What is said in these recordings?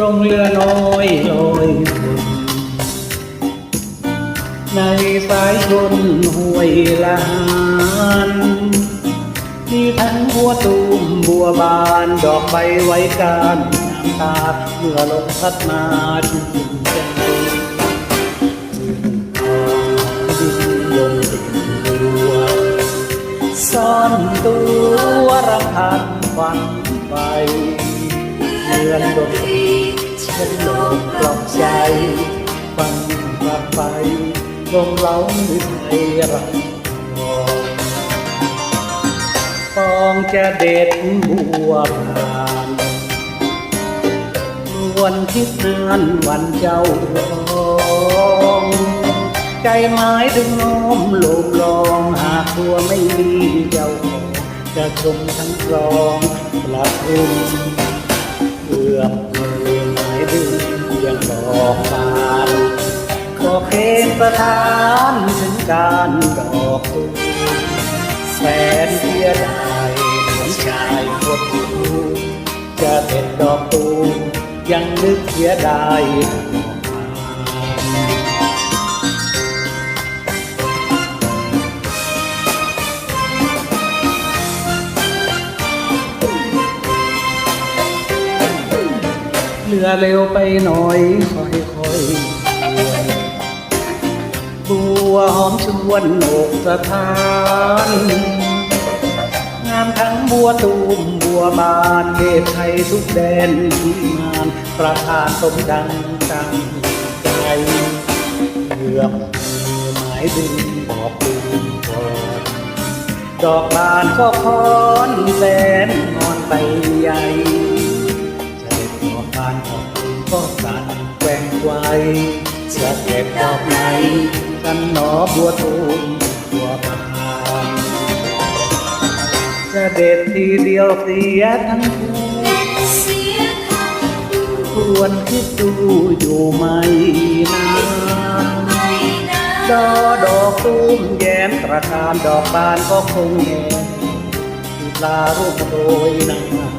ลงเรือน้อยลอยวนในสายชนห้วยละหานมีทั้งบัวตูมบัวบานดอกใบไว้การน้ำตาเมื่อลมพัดมาชุ่มใจดินยมติดบัวซ่อนตัวรำพันฝันไปเมือนดนตรี ฉันลกกล่อมใจฟังกลับไปลงเล้าหรือไทยรักมองปองจะเด็ดบัวบานวันคิดนานวันเจ้าร้องใจหมายถึงน้อมโลมลองหากตัวไม่มีเจ้าของจะชมทั้งครองกลับคุมเอื้อมมือ หมายดึงยังบอกบานขอเพลงประทานถึงการดอกตูมแสนเสียดายเหมือนชายคนดูจะเป็นดอกตูมยังนึกเสียดาย เรือเร็วไปหน่อยค่อยค่อยๆบัวหอมชวนโอกสถาน งามทั้งบัวตูมบัวบานเทพไทยทุกแดนที่มานประทานสมดังตั้งใจเลือกมือหมายดึงบอกตูมก่อนดอกบานก็คอนแสนงอนไปใหญ่ ว่งไกวเสียเก็บดอกไหนกันหนอบัวตูมบัวบานเสด็จทีเดียวเสียทั้งคู่เสียคำดูควรคิดดูอยู่ไม่นานไม่นานดอดอกตูมแย้มตระการดอกบานก็คงแย้มปลารูปโดยนาง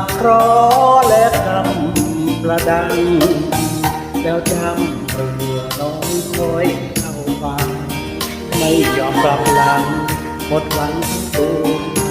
บเคราะห์และกำประดัง แล้วจำเรือน้องคอยเข้าฟังไม่ยอมกลับหลังหมดหวังทั้งตัว